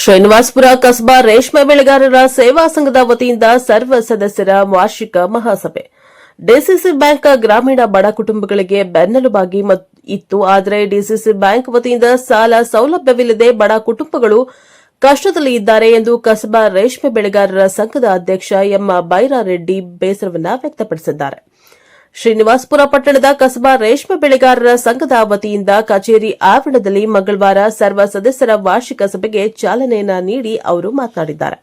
ಶ್ರೀನಿವಾಸಪುರ ಕಸ್ಬಾ ರೇಷ್ಮೆ ಬೆಳೆಗಾರರ ಸೇವಾ ಸಂಘದ ವತಿಯಿಂದ ಸರ್ವ ಸದಸ್ಯರ ವಾರ್ಷಿಕ ಮಹಾಸಭೆ. ಡಿಸಿಸಿ ಬ್ಯಾಂಕ್ ಗ್ರಾಮೀಣ ಬಡ ಕುಟುಂಬಗಳಿಗೆ ಬೆನ್ನೆಲುಬಾಗಿ ಇತ್ತು. ಆದರೆ ಡಿಸಿಸಿ ಬ್ಯಾಂಕ್ ವತಿಯಿಂದ ಸಾಲ ಸೌಲಭ್ಯವಿಲ್ಲದೆ ಬಡ ಕುಟುಂಬಗಳು ಕಷ್ಟದಲ್ಲಿ ಇದ್ದಾರೆ ಎಂದು ಕಸಬಾ ರೇಷ್ಮೆ ಬೆಳೆಗಾರರ ಸಂಘದ ಅಧ್ಯಕ್ಷ ಎಂ ಬೈರಾರೆಡ್ಡಿ ಬೇಸರವನ್ನ ವ್ಯಕ್ತಪಡಿಸಿದ್ದಾರೆ. ಶ್ರೀನಿವಾಸಪುರ ಪಟ್ಟಣದ ಕಸಬಾ ರೇಷ್ಮೆ ಬೆಳೆಗಾರರ ಸಂಘದ ವತಿಯಿಂದ ಕಚೇರಿ ಆವರಣದಲ್ಲಿ ಮಂಗಳವಾರ ಸರ್ವ ಸದಸ್ಯರ ವಾರ್ಷಿಕ ಸಭೆಗೆ ಚಾಲನೆಯನ್ನ ನೀಡಿ ಅವರು ಮಾತನಾಡಿದ್ದಾರೆ.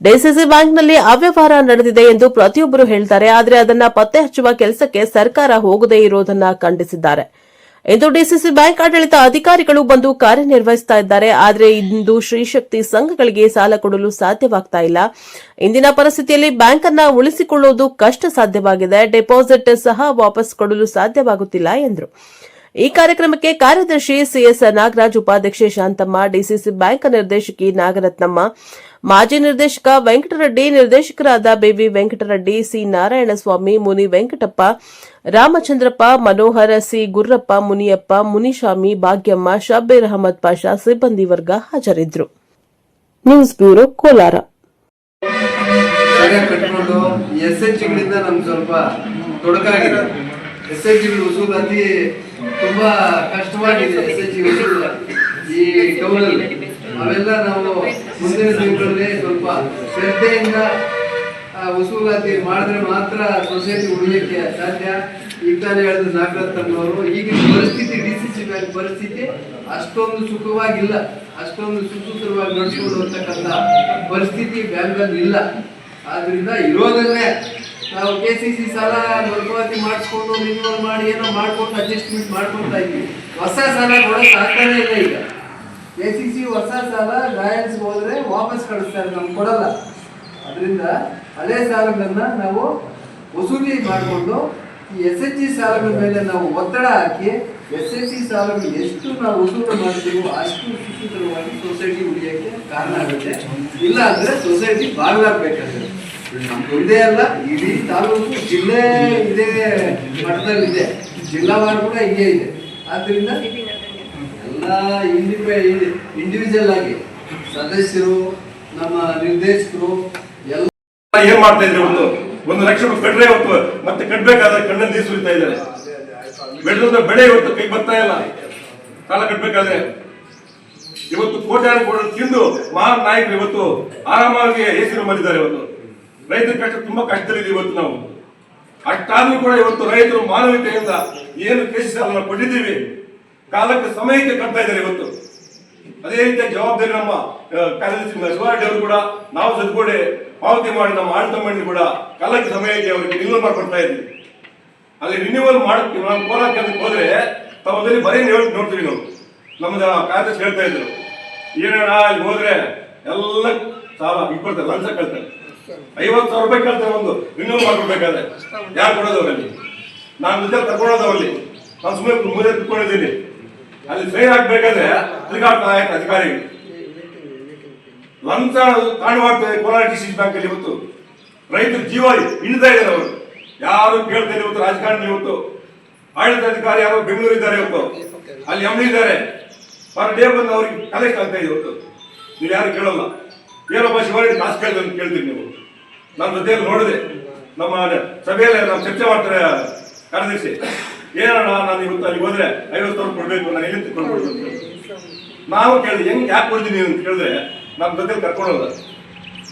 ಡಿಸಿಸಿ ಬ್ಯಾಂಕ್ನಲ್ಲಿ ಅವ್ಯವಹಾರ ನಡೆದಿದೆ ಎಂದು ಪ್ರತಿಯೊಬ್ಬರು ಹೇಳ್ತಾರೆ, ಆದರೆ ಅದನ್ನ ಪತ್ತೆ ಹಚ್ಚುವ ಕೆಲಸಕ್ಕೆ ಸರ್ಕಾರ ಹೋಗದೇ ಇರುವುದನ್ನ ಖಂಡಿಸಿದ್ದಾರೆ. ಇಂದು ಡಿಸಿಸಿ ಬ್ಯಾಂಕ್ ಆಡಳಿತ ಅಧಿಕಾರಿಗಳು ಬಂದು ಕಾರ್ಯನಿರ್ವಹಿಸ್ತಾ ಇದ್ದಾರೆ. ಆದರೆ ಇಂದು ಶ್ರೀಶಕ್ತಿ ಸಂಘಗಳಿಗೆ ಸಾಲ ಕೊಡಲು ಸಾಧ್ಯವಾಗ್ತಾ ಇಲ್ಲ. ಇಂದಿನ ಪರಿಸ್ಥಿತಿಯಲ್ಲಿ ಬ್ಯಾಂಕ್ ಅನ್ನ ಉಳಿಸಿಕೊಳ್ಳುವುದು ಕಷ್ಟ ಸಾಧ್ಯವಾಗಿದೆ. ಡೆಪಾಸಿಟ್ ಸಹ ವಾಪಸ್ ಕೊಡಲು ಸಾಧ್ಯವಾಗುತ್ತಿಲ್ಲ ಎಂದರು. ಈ ಕಾರ್ಯಕ್ರಮಕ್ಕೆ ಕಾರ್ಯದರ್ಶಿ ಸಿಎಸ್ ನಾಗರಾಜ್, ಉಪಾಧ್ಯಕ್ಷೆ ಶಾಂತಮ್ಮ, ಡಿಸಿಸಿ ಬ್ಯಾಂಕ್ ನಿರ್ದೇಶಕಿ ನಾಗರತ್ನಮ್ಮ ಮಾಜಿ ನಿರ್ದೇಶಕ ವೆಂಕಟರೆಡ್ಡಿ, ನಿರ್ದೇಶಕರಾದ B V Venkatareddy, C Narayanaswamy, Muni Venkatappa, Ramachandrappa, Manohara, C Gurrappa, Muniyappa Munishami Bhagyamma, Shabbir Ahmed Pasha ಸಿಬ್ಬಂದಿ ವರ್ಗ ಹಾಜರಿದ್ದರು. News bureau Kolar. ತುಂಬಾ ಕಷ್ಟವಾಗಿದೆ ಈ ಅವೆಲ್ಲ ನಾವು ಮುಂದಿನ ದಿನಗಳಲ್ಲಿ ಸ್ವಲ್ಪ ಶ್ರದ್ಧೆಯಿಂದ ವಸೂಲಾತಿ ಮಾಡಿದ್ರೆ ಮಾತ್ರ ಸೊಸೈಟಿ ಉಳಿಯಕ್ಕೆ ಸಾಧ್ಯ. ಈಗ ತಾನೇ ಹೇಳಿದ ನಾಗರತ್ನವರು ಈಗಿನ ಪರಿಸ್ಥಿತಿ ಡಿ ಸಿ ಸಿ ಬ್ಯಾಂಕ್ ಪರಿಸ್ಥಿತಿ ಅಷ್ಟೊಂದು ಸುಖವಾಗಿಲ್ಲ. ಅಷ್ಟೊಂದು ಸುಸೂತ್ರವಾಗಿ ನಡೆಸ್ಕೊಂಡು ಹೋಗ್ತಕ್ಕಂಥ ಪರಿಸ್ಥಿತಿ ಬ್ಯಾಂಕಲ್ಲಿ ಇಲ್ಲ. ಆದ್ರಿಂದ ಇರೋದನ್ನೇ ನಾವು ಕೆ ಸಿ ಸಿ ಸಾಲ ಮರುಪಾವತಿ ಮಾಡಿಸ್ಕೊಂಡು ರಿನ್ಯೂವಲ್ ಮಾಡಿ ಏನೋ ಮಾಡ್ಕೊಂಡು ಅಡ್ಜಸ್ಟ್ಮೆಂಟ್ ಮಾಡ್ಕೊತಾ ಇದ್ವಿ ಹೊಸ ಸಾಲ ಕೊಡೋಕೆ ಆಗ್ತಾನೆ ಇಲ್ಲ ಈಗ. ಕೆ ಸಿ ಸಿ ಹೊಸ ಸಾಲ ಗಾಯನ್ಸ್ ಹೋದ್ರೆ ವಾಪಸ್ ಕಳಿಸ್ತಾರೆ, ನಮ್ಗೆ ಕೊಡಲ್ಲ. ಅದರಿಂದ ಹಳೆ ಸಾಲಗಳನ್ನ ನಾವು ವಸೂಲಿ ಮಾಡಿಕೊಂಡು ಈ ಎಸ್ ಎಚ್ ಜಿ ಸಾಲಗಳ ಮೇಲೆ ನಾವು ಒತ್ತಡ ಹಾಕಿ ಎಸ್ ಎಚ್ ಜಿ ಸಾಲಗಳು ಎಷ್ಟು ನಾವು ವಸೂಲು ಮಾಡ್ತೀವೋ ಅಷ್ಟು ಸುಸೂತ್ರವಾಗಿ ಸೊಸೈಟಿ ಉಳಿಯೋಕ್ಕೆ ಕಾರಣ ಆಗುತ್ತೆ. ಇಲ್ಲ ಅಂದರೆ ಸೊಸೈಟಿ ಬಾಗ್ಲಾಗ್ಬೇಕಾಗುತ್ತೆ ಒಂದೇ ಅಲ್ಲ, ಇಡೀ ತಾಲೂಕು ಜಿಲ್ಲೆ ಇದೇ ಮಟ್ಟದಲ್ಲಿದೆ. ಜಿಲ್ಲಾವಾರು ಕೂಡ ಹೀಗೆ ಇದೆ. ಆದ್ರಿಂದ ಎಲ್ಲ ಇಂಡಿವಿಜುವಲ್ ಆಗಿ ಸದಸ್ಯರು, ನಮ್ಮ ನಿರ್ದೇಶಕರು ಎಲ್ಲ ಏನ್ ಮಾಡ್ತಾ ಇದ್ರೆ ಒಂದು ಒಂದು ಲಕ್ಷ ರೂಪಾಯಿ ಕಟ್ರೆ ಇವತ್ತು, ಮತ್ತೆ ಕಟ್ಬೇಕಾದ್ರೆ ಕಣ್ಣಲ್ಲಿ ನೀರು ಸುರಿತಾ ಇದ್ದಾರೆ. ಬೆಳೆದ ಬೆಳೆ ಇವತ್ತು ಕೈ ಬರ್ತಾ ಇಲ್ಲ. ಸಾಲ ಕಟ್ಬೇಕಾದ್ರೆ. ಇವತ್ತು ಕೋಟ್ಯಾನು ಕೋಟಿ ತಿಂದು ಮಹಾನ್ ನಾಯಕರು ಇವತ್ತು ಆರಾಮಾಗಿ ಹೆಸರು ಮಾಡಿದ್ದಾರೆ ಇವತ್ತು. ರೈತರ ಕಷ್ಟ ತುಂಬಾ ಕಷ್ಟದಲ್ಲಿದೆ ಇವತ್ತು ನಾವು. ಅಷ್ಟಾದ್ರೂ ಕೂಡ ಇವತ್ತು ರೈತರು ಮಾನವೀಯತೆಯಿಂದ ಏನು ಕೇಸಿ ಸಾಲ ಕೊಟ್ಟಿದ್ದೀವಿ ಕಾಲಕ್ಕೆ ಸಮಯಕ್ಕೆ ಕಟ್ತಾ ಇದ್ದಾರೆ ಇವತ್ತು. ಅದೇ ರೀತಿಯ ಜವಾಬ್ದಾರಿ ನಮ್ಮ ಕಾರ್ಯದರ್ಶಿ ಶಿವಾರೆಡ್ಡಿ ಅವರು ಕೂಡ, ನಾವು ಸದ್ಗೋಡೆ ಪಾವತಿ ಮಾಡಿ ನಮ್ಮ ಆಡಳಿತ ಮಂಡಳಿ ಕೂಡ ಕಾಲಕ್ಕೆ ಸಮಯಕ್ಕೆ ಅವರಿಗೆ ರಿನ್ಯೂವಲ್ ಮಾಡ್ಕೊಡ್ತಾ ಇದ್ವಿ ಅಲ್ಲಿ ರಿನ್ಯೂವಲ್ ಮಾಡಕ್ಕೆ ನಾವು ಕೋಲಾರ ಕೆಲಸಕ್ಕೆ ಹೋದ್ರೆ ತಮ್ಮದಲ್ಲಿ ಬರೀ ನೋಡ್ತೀವಿ ನಾವು. ನಮ್ಮದು ಕಾರ್ಯದರ್ಶಿ ಹೇಳ್ತಾ ಇದ್ರು. ಏನಣ್ಣ ಅಲ್ಲಿ ಹೋದ್ರೆ ಎಲ್ಲ ಸಾಲ ಇಟ್ಕೊಳ್ತಾರೆ ಲಂಚ ಕೇಳ್ತಾರೆ ಐವತ್ತು ಸಾವಿರ ರೂಪಾಯಿ ಕೇಳ್ತಾರೆ ಒಂದು ರಿನ್ಯೂವಲ್ ಮಾಡ್ಕೊಡ್ಬೇಕಾದ್ರೆ. ಯಾರು ಕೊಡೋದು ಅವರಲ್ಲಿ? ನಾನು ನಿಜ ತಗೊಳೋದು ನಾನು ಸುಮ್ಮನೆ ಮುಂದೆ ಕುತ್ಕೊಂಡಿದ್ದೀನಿ. ಅಲ್ಲಿ ಸೈನ್ ಹಾಕ್ಬೇಕಾದ್ರೆ ಅಧಿಕಾರ. ಅಧಿಕಾರಿಗಳು ಲಂಚ ಕಾಣುವಾಗ್ತದೆ ಕೋಲಾರ ಡಿ ಸಿ ಬ್ಯಾಂಕ್ ಅಲ್ಲಿ ಇವತ್ತು. ರೈತರ ಜೀವ ಇಳಿತಾ ಇದ್ದಾರೆ ಅವರು. ಯಾರು ಕೇಳ್ತಾರೆ ಇವತ್ತು, ರಾಜಕಾರಣಿ ಇವತ್ತು. ಆಡಳಿತ ಅಧಿಕಾರಿ ಯಾರೋ ಬೆಂಗಳೂರು ಇದ್ದಾರೆ ಇವತ್ತು. ಅಲ್ಲಿ ಎಂ ಇದ್ದಾರೆ. ಪರ್ ಡೇ ಬಂದು ಅವ್ರಿಗೆ ಕಲೆಕ್ಟ್ ಆಗ್ತಾ ಇವತ್ತು? ನೀವು ಯಾರು ಕೇಳಲ್ಲ. ಏನಪ್ಪ ಹೊರಗೆ ಕಾಸು ಕೇಳ್ದೆ ಅಂತ ಕೇಳ್ತೀರಿ ನೀವು. ನಮ್ಮ ಜೊತೆಯಲ್ಲಿ ನೋಡಿದೆ. ನಮ್ಮ ಸಭೆಯಲ್ಲಿ ನಾವು ಚರ್ಚೆ ಮಾಡ್ತಾರೆ ಕಾರ್ಯದರ್ಶಿ. ಏನಣ್ಣ ನಾನು ಇವತ್ತು ಅಲ್ಲಿ ಹೋದ್ರೆ ಐವತ್ತು ಸಾವಿರ ಕೊಡ್ಬೇಕು, ನಾನು ಎಲ್ಲಿ ಅಂತ ನಾವು ಕೇಳಿದ್ವಿ ಹೆಂಗ್ ಯಾಕೆ ಕೊಡ್ತೀನಿ ಅಂತ ಕೇಳಿದ್ರೆ ನಮ್ಮ ಜೊತೆ ಕರ್ಕೊಂಡು ಹೋದ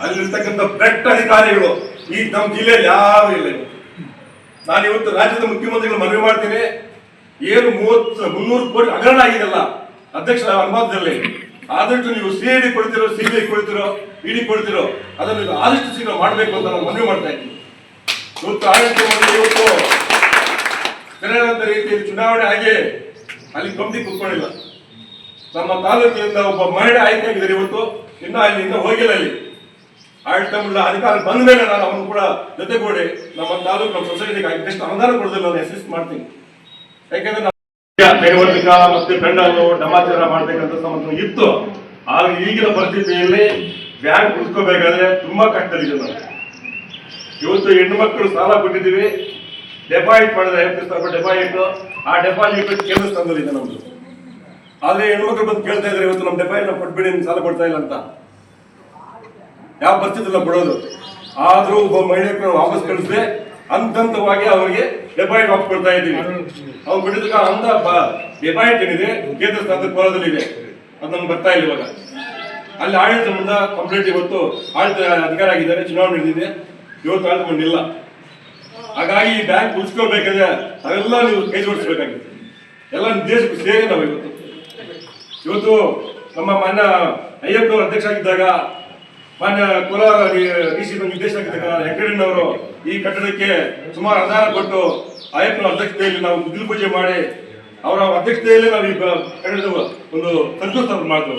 ಅಲ್ಲಿರ್ತಕ್ಕಂಥ ಬೆಟ್ಟ ಅಧಿಕಾರಿಗಳು, ಈ ನಮ್ಮ ಜಿಲ್ಲೆಯಲ್ಲಿ ಯಾರು ಇಲ್ಲ ನಾನು ಇವತ್ತು ರಾಜ್ಯದ ಮುಖ್ಯಮಂತ್ರಿಗಳು ಮನವಿ ಮಾಡ್ತೀನಿ. ಏನು ಮೂವತ್ತು, ಮುನ್ನೂರು ಕೋಟಿ ಹಗರಣ ಆಗಿದೆಲ್ಲ ಅಧ್ಯಕ್ಷ ಅನುವಾದದಲ್ಲಿ. ಆದಷ್ಟು ನೀವು ಸಿ ಡಿ ಕೊಡ್ತಿರೋ ಸಿ ಬಿ ಕೊಡ್ತಿರೋ ಇಡಿ ಕೊಡ್ತಿರೋ ಅದನ್ನು ಆದಷ್ಟು ಶೀಘ್ರ ಮಾಡಬೇಕು ಅಂತ ನಾನು ಮನವಿ ಮಾಡ್ತಾ ಇದ್ದೀನಿ. ಇವತ್ತು ಆಡಳಿತ ಇವತ್ತು. ತೆರೆದಂತ ರೀತಿಯಲ್ಲಿ ಚುನಾವಣೆ ಆಗಿ ಅಲ್ಲಿ ಕಮಿಟಿ ಕೂತ್ಕೊಂಡಿಲ್ಲ. ನಮ್ಮ ತಾಲೂಕಿನಿಂದ ಒಬ್ಬ ಮಹಿಳೆ ಆಯ್ಕೆ ಆಗಿದ್ದಾರೆ ಇವತ್ತು. ಇನ್ನೂ ಅಲ್ಲಿ ಇನ್ನೂ ಹೋಗಿಲ್ಲ ಅಲ್ಲಿ ಆಡಳಿತ ಅಧಿಕಾರ ಬಂದ ಮೇಲೆ ನಾನು ಅವನು ಕೂಡ ಜೊತೆಗೂಡಿ ನಮ್ಮ ತಾಲೂಕು ನಮ್ಮ ಸೊಸೈಟಿಗೆ ಎಷ್ಟು ಅನುದಾನ ಕೊಡೋದಿಲ್ಲ ನಾನು ಅಸಿಸ್ಟ್ ಮಾಡ್ತೀನಿ. ಯಾಕೆಂದ್ರೆ ಕೈವರ್ತಿಕ ಮತ್ತೆ ಬೆಂಡಲು ಡಮಾಚಾರ ಮಾಡ್ತಕ್ಕಂಥ ಸಮಸ್ಯೆ ಇತ್ತು. ಆದ್ರೆ ಈಗಿನ ಪರಿಸ್ಥಿತಿಯಲ್ಲಿ ಬ್ಯಾಂಕ್ ಉಳಿಸ್ಕೋಬೇಕಾದ್ರೆ ತುಂಬಾ ಕಷ್ಟದಲ್ಲಿದೆ ನಾನು ಇವತ್ತು ಹೆಣ್ಣು ಮಕ್ಕಳು ಸಾಲ ಕೊಟ್ಟಿದ್ದೀವಿ. ಡೆಪಾಸಿಟ್ ಮಾಡಿದ್ರೆ ಐವತ್ತು ಸಾವಿರ ಡೆಪಾಸಿಟ್ ಆ ಡೆಪಾಸಿಟ್ ಕೇಂದ್ರ ಸ್ಥಾನದಲ್ಲಿದೆ ನಮ್ದು. ಆದ್ರೆ ಹೆಣ್ಮಕ್ಳು ಬಂದು ಕೇಳ್ತಾ ಇದ್ರೆ ಇವತ್ತು ನಮ್ಮ ಡೆಪಾಯಿಟ್ ನಾವು ಕೊಟ್ಬಿಡಿ ಸಾಲ ಕೊಡ್ತಾ ಇಲ್ಲ ಅಂತ. ಯಾವ ಪರಿಸ್ಥಿತಿ ಬಡೋದು ಆದ್ರೂ ಒಬ್ಬ ಮಹಿಳೆ ವಾಪಸ್ ಹಂತ ಹಂತವಾಗಿ ಅವರಿಗೆ ಡೆಪಾಯಿಟ್ ವಾಪಸ್ ಕೊಡ್ತಾ ಇದ್ದೀವಿ. ಅವ್ರು ಬಿಡಿದ ಅಂತ ಡೆಪಾಯಿಟ್ ಏನಿದೆ, ಕೇಂದ್ರ ಸ್ಥಾನದ ಪರದಲ್ಲಿ ಇದೆ ಅದು ನಮ್ಗೆ ಬರ್ತಾ ಇಲ್ಲ ಇವಾಗ. ಅಲ್ಲಿ ಆಡಳಿತ ಮುಂದೆ ಕಂಪ್ಲೀಟ್ ಇವತ್ತು ಆಡಳಿತ ಅಧಿಕಾರ ಆಗಿದ್ದಾರೆ, ಚುನಾವಣೆ ನಡೆದಿದೆ. ಇವತ್ತು ಆಡಳಿತ ಹಾಗಾಗಿ ಈ ಬ್ಯಾಂಕ್ ಉಳಿಸ್ಕೋಬೇಕಾದ್ರೆ ಅವೆಲ್ಲ ನೀವು ಕೈ ಜೋಡಿಸ್ಬೇಕಾಗಿತ್ತು. ಎಲ್ಲ ದೇಶಕ್ಕೆ ಸೇರಿ ನಾವು ಇವತ್ತು. ಇವತ್ತು ನಮ್ಮ ಮಾನ್ಯ ಅಯ್ಯಪ್ಪನವರು ಅಧ್ಯಕ್ಷ ಆಗಿದ್ದಾಗ ಮಾನ್ಯ ಕೋಲಾರ ಡಿ ಸಿ ನಿರ್ದೇಶಕ ಹೆಗ್ಗಡಿನವರು ಈ ಕಟ್ಟಡಕ್ಕೆ ಸುಮಾರು ಅನುದಾನ ಕೊಟ್ಟು ಅಯ್ಯಪ್ಪನ ಅಧ್ಯಕ್ಷತೆಯಲ್ಲಿ ನಾವು ಗುದ್ದಿಲು ಪೂಜೆ ಮಾಡಿ ಅವರ ಅಧ್ಯಕ್ಷತೆಯಲ್ಲಿ ನಾವು ಈ ಕಟ್ಟಡದ ಒಂದು ಸಂತೋಷ ಮಾಡಿದ್ರು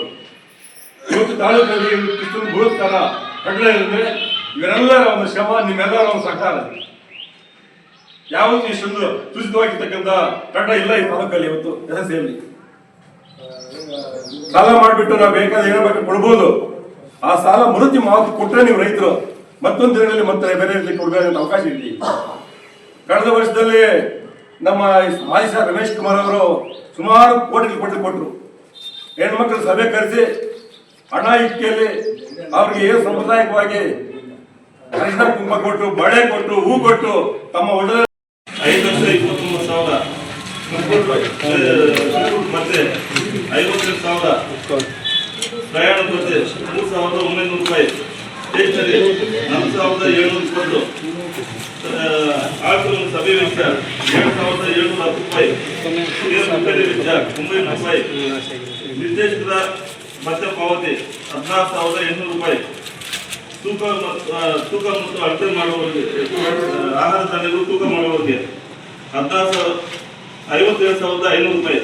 ಇವತ್ತು ತಾಲೂಕಲ್ಲಿ ಇಷ್ಟೊಂದು ಬೃಹತ್ತರ ಕಟ್ಟಡ ಇವರೆಲ್ಲರ ಒಂದು ಶ್ರಮ, ನಿಮ್ಮೆಲ್ಲರ ಒಂದು ಸಹಕಾರ. ಯಾವತ್ತೂ ಇಷ್ಟೊಂದು ಸೂಚಿತವಾಗಿರ್ತಕ್ಕಂಥ ಕಟ್ಟಡ ಇಲ್ಲ ಈ ತಾಲೂಕಲ್ಲಿ ಇವತ್ತು ಎಸ್ಎಸ್ಸಿಯಲ್ಲಿ ಸಾಲ ಮಾಡಿಬಿಟ್ಟು ನಾವು ಬೇಕಾದ ಏನೋ ಬೇಕು ಕೊಡ್ಬೋದು. ಆ ಸಾಲ ಮರುತಿ ಮಾತು ಕೊಟ್ಟರೆ ನೀವು ರೈತರು. ಮತ್ತೊಂದು ದಿನಗಳಲ್ಲಿ ಮತ್ತೆ ಬೇರೆ ರೀತಿ ಕೊಡಬೇಕು ಅವಕಾಶ ಇದೆ ಕಳೆದ ವರ್ಷದಲ್ಲಿ ನಮ್ಮ ಮಾಜಿ ಸರ್ ರಮೇಶ್ ಕುಮಾರ್ ಅವರು ಸುಮಾರು ಕೋಟಿ ಕೊಟ್ಟು ಕೊಟ್ಟರು ಹೆಣ್ಮಕ್ಳು ಸಭೆ ಕರೆಸಿ ಹಣ ಇಟ್ಟಿಯಲ್ಲಿ ಅವ್ರಿಗೆ ಏನು ಸಾಂಪ್ರದಾಯಿಕವಾಗಿ ಅರಿಶಿನ ಕುಂಭ ಕೊಟ್ಟು, ಬಳೆ ಕೊಟ್ಟು, ಹೂ ಕೊಟ್ಟು ತಮ್ಮ ಒಳ್ಳೆ ಐದು ಲಕ್ಷ ಇಪ್ಪತ್ತೊಂಬತ್ತು ಸಾವಿರ. ಮತ್ತೆ ಐವತ್ತೆರಡು ಸಾವಿರ. ಪ್ರಯಾಣ ಭತ್ಯೆ ಮೂರು ಸಾವಿರದ ಒಂಬೈನೂರು ರೂಪಾಯಿ. ಸ್ಟೇಷನರಿ ನಾಲ್ಕು ಸಾವಿರದ ಏಳ್ನೂರ ಇಪ್ಪತ್ತು. ಆಟೋ ಸಭೆ ವೆಚ್ಚ. ಎರಡು ಸಾವಿರದ ಏಳ್ನೂರ ಹತ್ತು ರೂಪಾಯಿ. ರಿಪೇರಿ ವೆಚ್ಚ ಒಂಬೈನೂರು ರೂಪಾಯಿ. ನಿರ್ದೇಶಕರ ಮತ್ತೆ ಪಾವತಿ ಹದಿನಾರು ಸಾವಿರದ ಎಂಟುನೂರು ರೂಪಾಯಿ. ತೂಕ ಮತ್ತು ತೂಕ ಮತ್ತು ಅಳತೆ ಆ, ಆಹಾರ ಧಾನ್ಯಗಳು ತೂಕ ಮಾಡುವವರಿಗೆ ಹದಿನಾರು ಸಾವಿರ ಐವತ್ತೇಳು ಸಾವಿರದ ಐನೂರು ರೂಪಾಯಿ.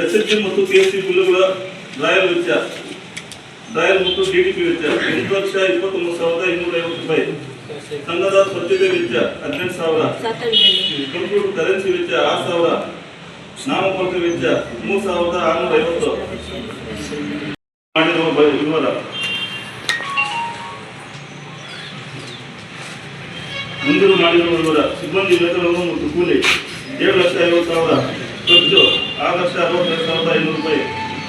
ಎಸ್ ಎಚ್ ಮತ್ತು ಪಿ ಎಸ್ ಸಿ ಬಿಲ್ಲುಗಳ ರಾಯಲ್ ವೆಚ್ಚ ರಾಯಲ್ ಮತ್ತು ಡಿ ಡಿ ಪಿ ವೆಚ್ಚ ಎಂಟು ಲಕ್ಷ ಇಪ್ಪತ್ತೊಂಬತ್ತು ಸಾವಿರದ ಇನ್ನೂರ ಐವತ್ತು ರೂಪಾಯಿ. ಸಂಘದ ಸ್ವಚ್ಛತೆ ವೆಚ್ಚ ಹದಿನೆಂಟು ಸಾವಿರ. ಕಂಪ್ಯೂಟರ್ ಕರೆನ್ಸಿ ವೆಚ್ಚ ಆರು ಸಾವಿರ. ನಾಮಪತ್ರ ವೆಚ್ಚ ಮೂರು ಸಾವಿರದ ಆರುನೂರ ಐವತ್ತು. ಮಾಡಿರುವ ವಿವರ. ಮುಂದಿನ ಮಾಡಿರುವ ವಿವರ ಸಿಬ್ಬಂದಿ ವೇತನವನ್ನು ಮತ್ತು ಕೂಲಿ ಏಳು ಲಕ್ಷ ಐವತ್ತು ಸಾವಿರ ಖರ್ಚು ಆರು ಲಕ್ಷ ಅರವತ್ತೆರಡು ಸಾವಿರದ ಐನೂರು ರೂಪಾಯಿ,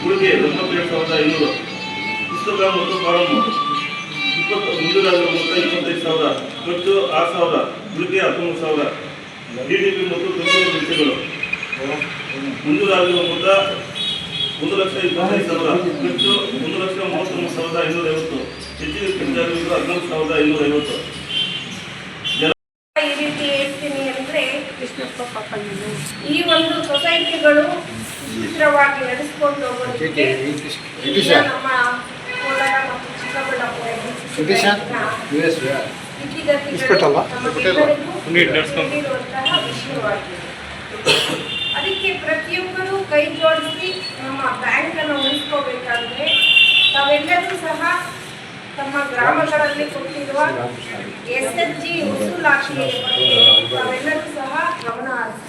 ಉಳಿಕೆ ತೊಂಬತ್ತೆರಡು ಸಾವಿರದ ಐನೂರು. ಪುಸ್ತಕ ಮತ್ತು ಫಾರಂ ಇಪ್ಪತ್ತು ಮುಂದಿರಾಗಿರುವ ಮೊತ್ತ ಇಪ್ಪತ್ತೈದು ಸಾವಿರ ಖರ್ಚು ಆರು ಸಾವಿರ, ಉಳಿಕೆ ಹತ್ತೊಂಬತ್ತು ಸಾವಿರ. ಡಿ ಡಿ ಪಿ ಮತ್ತು ತೊಂಬತ್ತು ವಿಷಯಗಳು ಮಂಜೂರಾಗಿರುವ ಮೊತ್ತ ಒಂದು ಲಕ್ಷ ಇಪ್ಪತ್ತೈದು ಸಾವಿರ ಖರ್ಚು ಒಂದು ಲಕ್ಷ ಮೂವತ್ತೊಂಬತ್ತು ಸಾವಿರದ ಐನೂರ ಐವತ್ತು ಹೆಚ್ಚಿನ ಖರ್ಚಾಗಿರುವುದು ಹದಿನಾಲ್ಕು ಸಾವಿರದ ಐನೂರ ಐವತ್ತು ಈ ರೀತಿ ಹೇಳ್ತೀನಿ ಅಂದ್ರೆ ಈ ಒಂದು ಸೊಸೈಟಿಗಳು ಸುಸ್ಥಿರವಾಗಿ ನಡೆಸಿಕೊಂಡು ಹೋಗೋದಕ್ಕೆ ನಮ್ಮ ಕೋಲಾರ ಮತ್ತು ಚಿಕ್ಕಬಳ್ಳಾಪುರ ಅದಕ್ಕೆ ಪ್ರತಿಯೊಬ್ಬರು ಕೈ ಜೋಡಿಸಿ ನಮ್ಮ ಬ್ಯಾಂಕ್ ಅನ್ನು ಉಳಿಸ್ಕೋಬೇಕಾದ್ರೆ ತಾವೆಲ್ಲರೂ ಸಹ ತಮ್ಮ ಗ್ರಾಮಗಳಲ್ಲಿ ಕೊಟ್ಟಿರುವ ಎಸ್ ಎಚ್ ಜಿ ವಸೂಲಾತಿಯ ಬಗ್ಗೆ ತಾವೆಲ್ಲರೂ ಸಹ ಗಮನ ಹರಿಸಬೇಕು